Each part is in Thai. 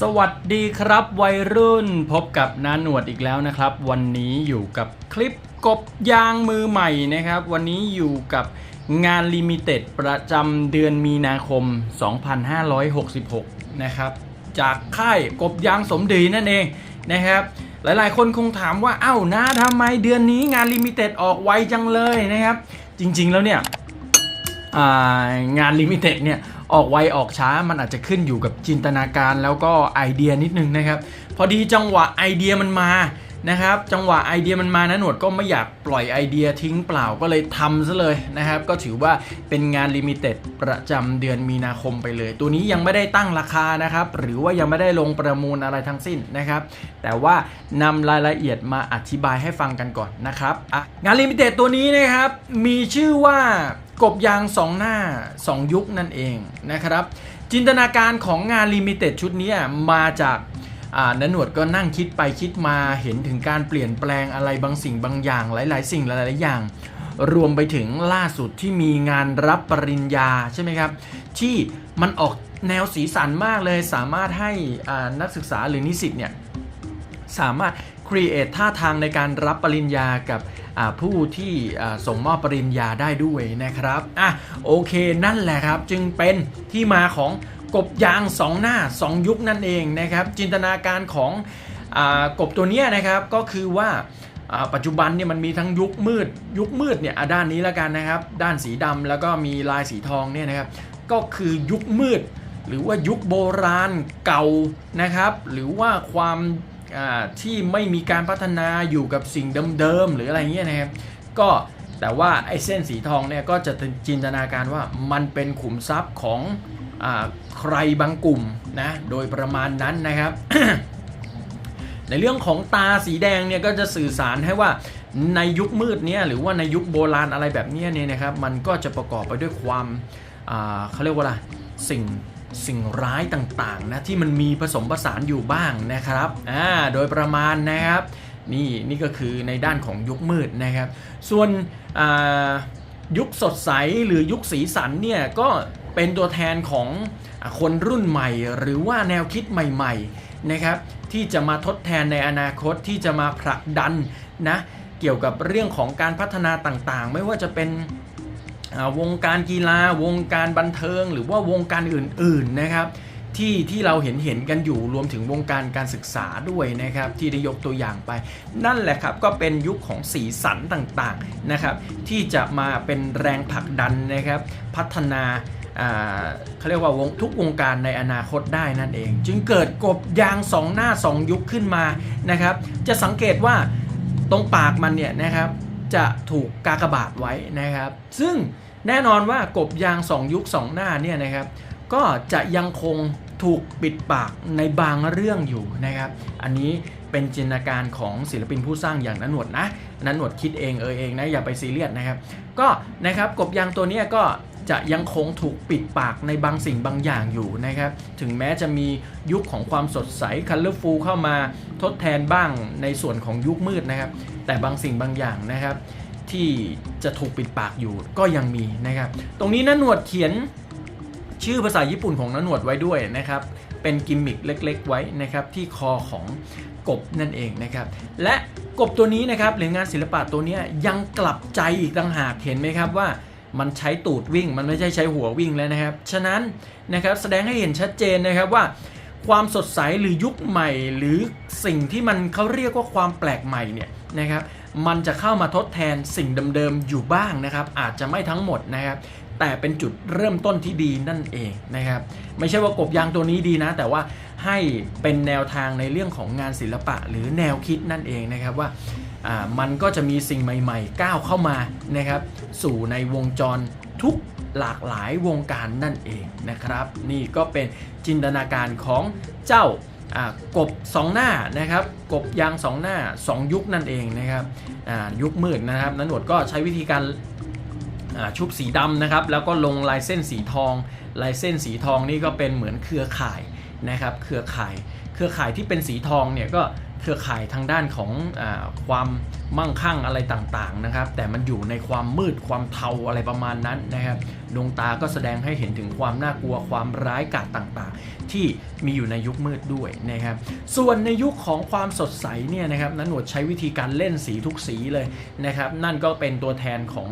สวัสดีครับวัยรุ่นพบกับน้าหนวดอีกแล้วนะครับ วันนี้อยู่กับคลิปกบยางมือใหม่นะครับ วันนี้อยู่กับงานลิมิเต็ดประจำเดือนมีนาคม 2566 นะครับ จากค่ายกบยางสมดีนั่นเองนะครับ หลายๆ คนคงถามว่าเอ้าน้าทำไมเดือนนี้งานลิมิเต็ดออกไวจังเลยนะครับ จริงๆแล้วเนี่ยงานลิมิเต็ดเนี่ย ออกไวออกช้ามันอาจจะขึ้นอยู่กับจินตนาการแล้วก็ไอเดียนิดนึงนะครับ พอดีจังหวะไอเดียมันมานะครับ จังหวะไอเดียมันมานะหนวดก็ไม่อยากปล่อยไอเดียทิ้งเปล่าก็เลยทำซะเลยนะครับ ก็ถือว่าเป็นงานลิมิเต็ดประจำเดือนมีนาคมไปเลย ตัวนี้ยังไม่ได้ตั้งราคานะครับ หรือว่ายังไม่ได้ลงประมูลอะไรทั้งสิ้นนะครับ แต่ว่านำรายละเอียดมาอธิบายให้ฟังกันก่อนนะครับงานลิมิเต็ดตัวนี้นะครับมีชื่อว่า กบยาง2หน้า2ยุคนั่นเองนะครับ จินตนาการของงานลิมิเต็ดชุดนี้มาจากนันหนวดก็นั่งคิดไปคิดมาเห็นถึงการเปลี่ยนแปลงอะไรบางสิ่งบางอย่าง หลาย ๆ สิ่งหลาย ๆ อย่าง รวมไปถึงล่าสุดที่มีงานรับปริญญาใช่ไหมครับ ที่มันออกแนวสีสันมากเลย สามารถให้นักศึกษาหรือนิสิตเนี่ยสามารถ create ท่าทางในการรับปริญญากับผู้ที่ส่งมอบปริญญาได้ด้วยนะครับอะโอเคนั่นแหละครับจึงเป็นที่มาของกบยาง2หน้า 2 ยุคนั่นเองนะครับจินตนาการของอกบตัวนี้นะครับก็คือว่าปัจจุบันเนี่ยมันมีทั้งยุคมืด ยุคมืดเนี่ยด้านนี้แล้วกันนะครับ ด้านสีดำแล้วก็มีลายสีทองเนี่ยนะครับก็คือยุคมืด หรือว่ายุคโบราณเก่านะครับ หรือว่าความ ที่ไม่มีการพัฒนาอยู่กับสิ่งเดิมๆหรืออะไรเงี้ยนะครับก็แต่ว่าไอ้เส้นสีทองเนี่ยก็จะจินตนาการว่ามันเป็นขุมทรัพย์ของอใครบางกลุ่มนะโดยประมาณนั้นนะครับ ในเรื่องของตาสีแดงเนี่ยก็จะสื่อสารให้ว่าในยุคมืดเนี่ยหรือว่าในยุคโบราณอะไรแบบนี้เนี่ยนะครับ มันก็จะประกอบไปด้วยความเขาเรียกว่าอะไรสิ่ง สิ่งร้ายต่างๆนะที่มันมีผสมผสานอยู่บ้างนะครับอ่าโดยประมาณนะครับนี่นี่ก็คือในด้านของยุคมืดนะครับ ส่วนยุคสดใสหรือยุคสีสันเนี่ยก็เป็นตัวแทนของคนรุ่นใหม่ หรือว่าแนวคิดใหม่ๆนะครับที่จะมาทดแทนในอนาคตที่จะมาผลักดันนะเกี่ยวกับเรื่องของการพัฒนาต่างๆ ไม่ว่าจะเป็น วงการกีฬาวงการบันเทิง หรือว่าวงการอื่นๆนะครับที่ที่เราเห็นเห็นกันอยู่รวมถึงวงการการศึกษาด้วยนะครับ ที่ได้ยกตัวอย่างไป นั่นแหละครับก็เป็นยุคของสีสันต่างๆนะครับที่จะมาเป็นแรงผลักดันนะครับ พัฒนาเขาเรียกว่าวงทุกวงการในอนาคตได้นั่นเอง จึงเกิดกบยางสองหน้าสองยุคขึ้นมานะครับ จะสังเกตว่าตรงปากมันเนี่ยนะครับจะถูกกากบาทไว้นะครับ ซึ่ง แน่นอนว่ากบยาง 2 ยุค 2 หน้าเนี่ยนะครับก็จะยังคงถูกปิดปากในบางเรื่องอยู่นะครับ อันนี้เป็นจินตนาการของศิลปินผู้สร้างอย่างนันหนวดนะนันหนวดคิดเองเออเองนะอย่าไปซีเรียสนะครับ ก็นะครับกบยางตัวนี้ก็จะยังคงถูกปิดปากในบางสิ่งบางอย่างอยู่นะครับ ถึงแม้จะมียุคของความสดใสคัลเลอร์ฟูเข้ามาทดแทนบ้างในส่วนของยุคมืดนะครับ แต่บางสิ่งบางอย่างนะครับ ที่จะถูกปิดปากอยู่ก็ยังมีนะครับ ตรงนี้นันหนวดเขียนชื่อภาษาญี่ปุ่นของนันหนวดไว้ด้วยนะครับ เป็นกิมมิคเล็กๆ ไว้นะครับที่คอของกบนั่นเองนะครับ และกบตัวนี้นะครับหรืองานศิลปะตัวนี้ยังกลับใจอีกต่างหากเห็นไหมครับว่ามันใช้ตูดวิ่งมันไม่ใช่ใช้หัววิ่งแล้วนะครับ ฉะนั้นนะครับแสดงให้เห็นชัดเจนนะครับว่า ความสดใสหรือยุคใหม่ หรือสิ่งที่มันเขาเรียกว่าความแปลกใหม่เนี่ยนะครับ มันจะเข้ามาทดแทนสิ่งเดิมๆอยู่บ้างนะครับ อาจจะไม่ทั้งหมดนะครับ แต่เป็นจุดเริ่มต้นที่ดีนั่นเองนะครับ ไม่ใช่ว่ากบยางตัวนี้ดีนะ แต่ว่าให้เป็นแนวทางในเรื่องของงานศิลปะ หรือแนวคิดนั่นเองนะครับว่ามันก็จะมีสิ่งใหม่ๆ ก้าวเข้ามานะครับ สู่ในวงจรทุกหลากหลายวงการนั่นเองนะครับ นี่ก็เป็นจินตนาการของเจ้า กบสองหน้านะครับ กบยางสองหน้าสองยุคนั่นเองนะครับยุคมืดนะครับนันหนวดก็ใช้วิธีการชุบสีดำนะครับ แล้วก็ลงลายเส้นสีทองลายเส้นสีทองนี่ก็เป็นเหมือนเครือข่ายนะครับ เครือข่าย เครือข่ายที่เป็นสีทองเนี่ยก็เครือข่ายทางด้านของอความมั่งคั่งอะไรต่างๆนะครับ แต่มันอยู่ในความมืดความเทาอะไรประมาณนั้นนะครับ ดวงตาก็แสดงให้เห็นถึงความน่ากลัวความร้ายกาจต่างๆ ที่มีอยู่ในยุคมืดด้วยนะครับส่วนในยุคของความสดใสเนี่ยนะครับนันหนวดใช้วิธีการเล่นสีทุกสีเลยนะครับนั่นก็เป็นตัวแทนของ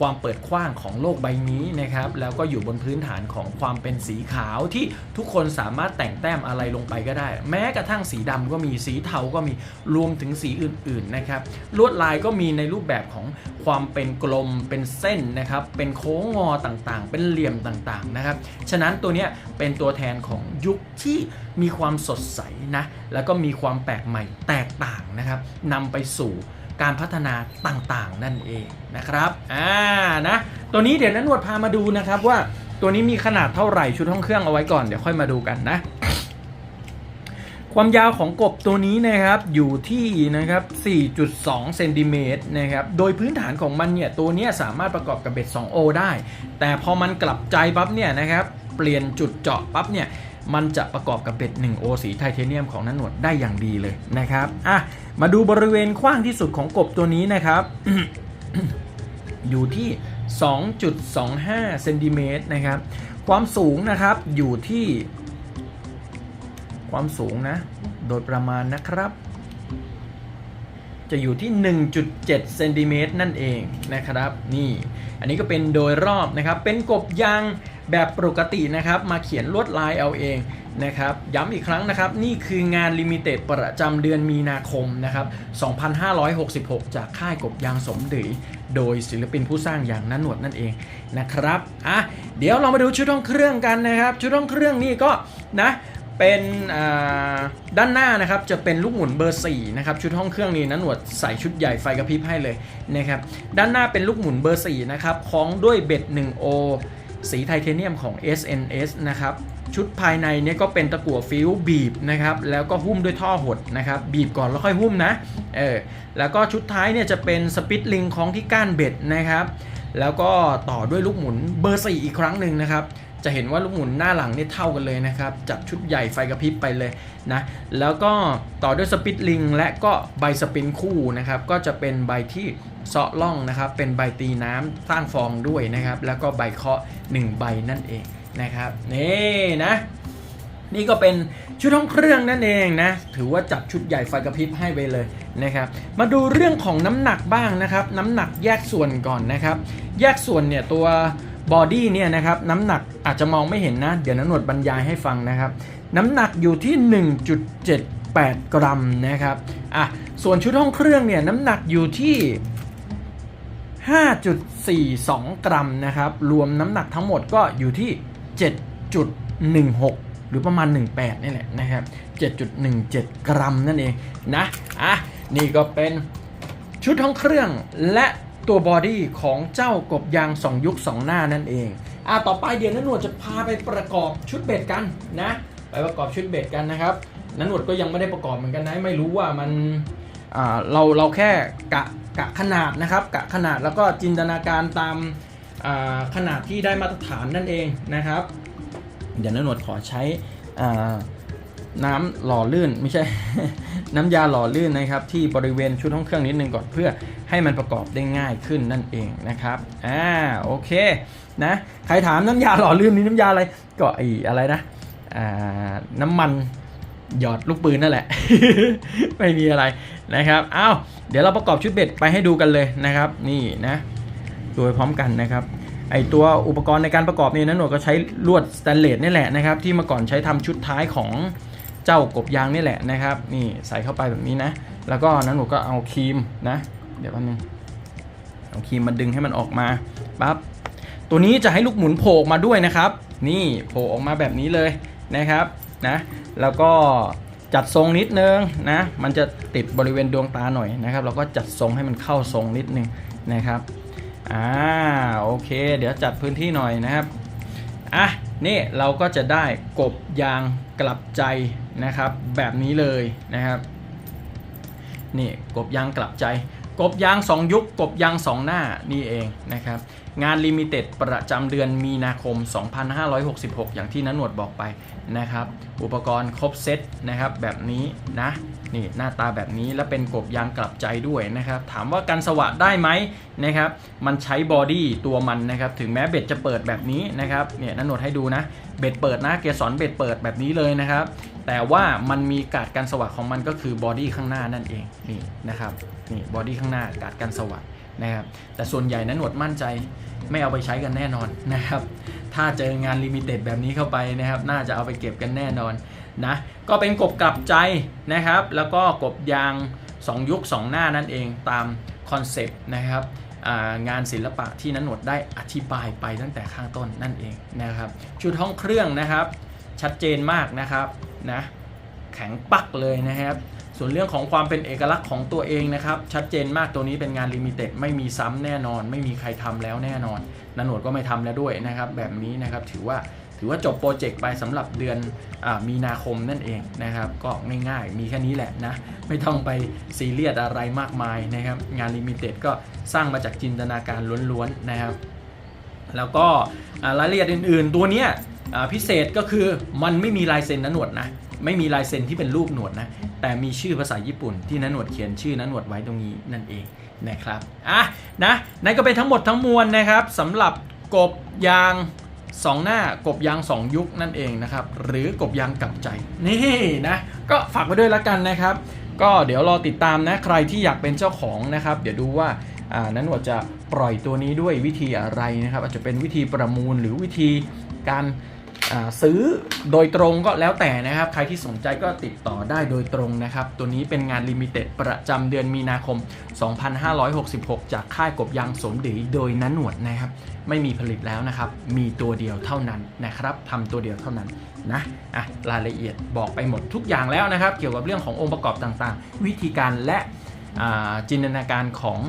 ความเปิดกว้างของโลกใบนี้นะครับแล้วก็อยู่บนพื้นฐานของความเป็นสีขาวที่ทุกคนสามารถแต่งแต้มอะไรลงไปก็ได้ แม้กระทั่งสีดำก็มีสีเทาก็มีรวมถึงสีอื่นๆนะครับลวดลายก็มีในรูปแบบของความเป็นกลมเป็นเส้นนะครับเป็นโค้งงอต่างๆ เป็นเหลี่ยมต่างๆนะครับ ฉะนั้นตัวนี้เป็นตัวแทนของยุคที่มีความสดใสนะ แล้วก็มีความแปลกใหม่แตกต่างนะครับนำไปสู่การพัฒนาต่างๆ นั่นเองนะครับ อ่า นะ ตัวนี้เดี๋ยวนั้นวดพามาดูนะครับว่าตัวนี้มีขนาดเท่าไหร่ชุดห้องเครื่องเอาไว้ก่อนเดี๋ยวค่อยมาดูกันนะ ความยาวของกบตัวนี้นะครับอยู่ที่นะครับ 4.2 เซนติเมตรนะครับ โดยพื้นฐานของมันเนี่ยตัวนี้สามารถประกอบกับเบ็ด 2O ได้ แต่พอมันกลับใจปั๊บเนี่ยนะครับเปลี่ยนจุดเจาะปั๊บเนี่ยมันจะประกอบกับเบ็ด 1O สีไทเทเนียมของนันหนวดได้อย่างดีเลยนะครับอะมาดูบริเวณกว้างที่สุดของกบตัวนี้นะครับ อยู่ที่ 2.25 เซนติเมตรนะครับ ความสูงนะครับอยู่ที่ ความสูงนะ โดยประมาณนะครับ จะอยู่ที่ 1.7เซนติเมตรนั่นเองนะครับ นี่ อันนี้ก็เป็นโดยรอบนะครับ เป็นกบยางแบบปกตินะครับ มาเขียนลวดลายเอาเองนะครับ ย้ำอีกครั้งนะครับ นี่คืองานลิมิเต็ดประจำเดือนมีนาคมนะครับ 2566 จากค่ายกบยางสมดือโดยศิลปินผู้สร้างอย่างนันหนวดนั่นเองนะครับ อะ เดี๋ยวเรามาดูชุดห้องเครื่องกันนะครับ ชุดห้องเครื่องนี่ก็นะ เป็นด้านหน้านะครับจะเป็นลูกหมุนเบอร์4นะครับชุดห้องเครื่องนี้นะหนวดใส่ชุดใหญ่ไฟกระพริบให้เลยนะครับด้านหน้าเป็นลูกหมุนเบอร์4นะครับคล้องด้วยเบ็ด 1O สีไทเทเนียมของ SNS นะครับชุดภายในเนี่ยก็เป็นตะกั่วฟิวบีบนะครับแล้วก็หุ้มด้วยท่อหดนะครับบีบก่อนแล้วค่อยหุ้มนะเออแล้วก็ชุดท้ายเนี่ยจะเป็นสปิตลิงคล้องที่ก้านเบ็ดนะครับแล้วก็ต่อด้วยลูกหมุนเบอร์4อีกครั้งหนึ่งนะครับ จะเห็นว่าลูกหมุนหน้าหลังนี่เท่ากันเลยนะครับ จัดชุดใหญ่ไฟกระพริบไปเลยนะ แล้วก็ต่อด้วยสปิตลิงและก็ใบสปินคู่นะครับ ก็จะเป็นใบที่เซาะล่องนะครับ เป็นใบตีน้ำสร้างฟองด้วยนะครับ แล้วก็ใบเคาะ 1 ใบนั่นเองนะครับ นี่นะ นี่ก็เป็นชุดห้องเครื่องนั่นเองนะ ถือว่าจัดชุดใหญ่ไฟกระพริบให้ไปเลยนะครับ มาดูเรื่องของน้ำหนักบ้างนะครับ น้ำหนักแยกส่วนก่อนนะครับ แยกส่วนเนี่ยตัว บอดี้เนี่ยนะครับน้ำหนักอาจจะมองไม่เห็นนะ เดี๋ยวนันหนวดบรรยายให้ฟังนะครับ น้ำหนักอยู่ที่ 1.78 กรัมนะครับอะส่วนชุดห้องเครื่องเนี่ยน้ำหนักอยู่ที่ 5.42 กรัมนะครับ รวมน้ำหนักทั้งหมดก็อยู่ที่ 7.16 หรือประมาณ 18 นี่แหละนะครับ 7.17 กรัมนั่นเองนะอะนี่ก็เป็นชุดห้องเครื่องและ ตัวบอดี้ของเจ้ากบยาง2ยุค2หน้านั่นเองอะต่อไปเดี๋ยวนันหนวดจะพาไปประกอบชุดเบ็ดกันนะ ไปประกอบชุดเบ็ดกันนะครับนันหนวดก็ยังไม่ได้ประกอบเหมือนกันนะไม่รู้ว่ามันอ่าเราเราแค่กะกะขนาดนะครับกะขนาดแล้วก็จินตนาการตามอ่าขนาดที่ได้มาตรฐานนั่นเองนะครับ เดี๋ยวนันหนวดขอใช้อ่าน้ำหล่อลื่นไม่ใช่ น้ำยาหล่อลื่นนะครับที่บริเวณชุดห้องเครื่องนิดนึงก่อนเพื่อ ให้มันประกอบได้ง่ายขึ้นนั่นเองนะครับอ่าโอเคนะใครถามน้ำยาหล่อลื่นนี่น้ำยาอะไรก็ไออะไรนะอ่าน้ำมันหยอดลูกปืนนั่นแหละ ไม่มีอะไรนะครับอ้าวเดี๋ยวเราประกอบชุดเบ็ดไปให้ดูกันเลยนะครับ นี่นะโดยพร้อมกันนะครับไอตัวอุปกรณ์ในการประกอบนี่นะหนวดก็ใช้ลวดสแตนเลสนี่แหละนะครับที่มื่อก่อนใช้ทำชุดท้ายของเจ้ากบยางนี่แหละนะครับนี่ใส่เข้าไปแบบนี้นะ แล้วก็นั้นหนูก็เอาครีมนะ เดี๋ยวแป๊บนึงเอาครีมมาดึงให้มันออกมาปั๊บตัวนี้จะให้ลูกหมุนโผล่ออกมาด้วยนะครับ นี่โผล่ออกมาแบบนี้เลยนะครับนะแล้วก็จัดทรงนิดนึงนะมันจะติดบริเวณดวงตาหน่อยนะครับ เราก็จัดทรงให้มันเข้าทรงนิดนึงนะครับอ่าโอเค เดี๋ยวจัดพื้นที่หน่อยนะครับอะนี่เราก็จะได้กบยางกลับใจนะครับ แบบนี้เลยนะครับ นี่กบยางกลับใจ กบยาง 2 ยุคกบยาง 2 หน้านี่เองนะครับ งานลิมิเต็ดประจำเดือนมีนาคม 2566 อย่างที่นันหนวดบอกไปนะครับ อุปกรณ์ครบเซตนะครับแบบนี้นะนี่หน้าตาแบบนี้และเป็นกบยางกลับใจด้วยนะครับ ถามว่ากันสวะได้ไหมนะครับ มันใช้บอดี้ตัวมันนะครับ ถึงแม้เบ็ดจะเปิดแบบนี้นะครับเนี่ยนันหนวดให้ดูนะ เบ็ดเปิดนะเกสรเบ็ดเปิดแบบนี้เลยนะครับ แต่ว่ามันมีการดกันสวัสดของมันก็คือบอดี้ข้างหน้านั่นเองนี่นะครับนี่บอดี้ข้างหน้าการดกันสวัสดนะครับแต่ส่วนใหญ่นั้นหนวดมั่นใจไม่เอาไปใช้กันแน่นอนนะครับ ถ้าเจองานลิมิเต็ดแบบนี้เข้าไปนะครับ น่าจะเอาไปเก็บกันแน่นอนนะก็เป็นกบกลับใจนะครับ แล้วก็กบยาง 2 ยุค 2 หน้านั่นเองตามคอนเซปต์นะครับงานศิลปะที่นันหนวดได้อธิบายไปตั้งแต่ข้างต้นนั่นเองนะครับ ชุดห้องเครื่องนะครับ ชัดเจนมากนะครับ นะแข็งปักเลยนะครับ ส่วนเรื่องของความเป็นเอกลักษณ์ของตัวเองนะครับ ชัดเจนมากตัวนี้เป็นงานลิมิเต็ดไม่มีซ้ำแน่นอน ไม่มีใครทำแล้วแน่นอนนันหนวดก็ไม่ทำแล้วด้วยนะครับ แบบนี้นะครับถือว่าถือว่าจบโปรเจกต์ไปสำหรับเดือนอมีนาคมนั่นเองนะครับ ก็ง่ายๆ มีแค่นี้แหละนะ ไม่ต้องไปซีเรียสอะไรมากมายนะครับ งานลิมิเต็ดก็สร้างมาจากจินตนาการล้วนๆนะครับ แล้วก็รายละเอียดอื่นๆ ตัวเนี้ย พิเศษก็คือมันไม่มีลายเซ็นนะหนวดนะไม่มีลายเซ็นที่เป็นรูปหนวดนะแต่มีชื่อภาษาญี่ปุ่นที่นันหนวดเขียนชื่อนันหนวดไว้ตรงนี้นั่นเองนะครับอะนะนั่นก็เป็นทั้งหมดทั้งมวลนะครับสำหรับกบยาง2หน้ากบยาง2ยุคนั่นเองนะครับหรือกบยางกลับใจนี่นะก็ฝากไว้ด้วยละกันนะครับ ก็เดี๋ยวรอติดตามนะใครที่อยากเป็นเจ้าของนะครับ เดี๋ยวดูว่าอ่านั้นว่าจะปล่อยตัวนี้ด้วยวิธีอะไรนะครับ อาจจะเป็นวิธีประมูลหรือวิธี การซื้อโดยตรงก็แล้วแต่นะครับ ใครที่สนใจก็ติดต่อได้โดยตรงนะครับ ตัวนี้เป็นงานลิมิเต็ดประจำเดือนมีนาคม 2566 จากค่ายกบยางสมดีโดยนันหนวดนะครับ ไม่มีผลิตแล้วนะครับ มีตัวเดียวเท่านั้นนะครับทำตัวเดียวเท่านั้นนะอะรายละเอียดบอกไปหมดทุกอย่างแล้วนะครับ เกี่ยวกับเรื่องขององค์ประกอบต่างๆ วิธีการและจินตนาการของ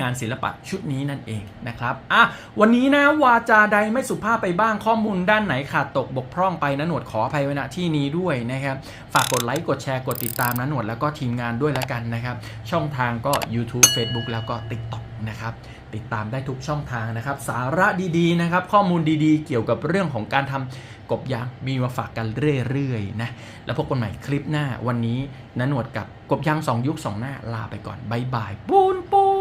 งานศิลปะชุดนี้นั่นเองนะครับอะวันนี้นะวาจาใดไม่สุภาพไปบ้างข้อมูลด้านไหนขาดตกบกพร่องไปนะหนวดขออภัยไว้ณที่นี้ด้วยนะครับ ฝากกดไลค์กดแชร์กดติดตามนะหนวดแล้วก็ทีมงานด้วยแล้วกันนะครับ ช่องทางก็ YouTube Facebook แล้วก็ TikTok นะครับติดตามได้ทุกช่องทางนะครับ สาระดีๆนะครับ ข้อมูลดีๆ เกี่ยวกับเรื่องของการทำกบยางมีมาฝากกันเรื่อยๆนะแล้วพบกันใหม่คลิปหน้าวันนี้นะหนวดกับกบยาง2ยุค2หน้าลาไปก่อนบายบายปูนปู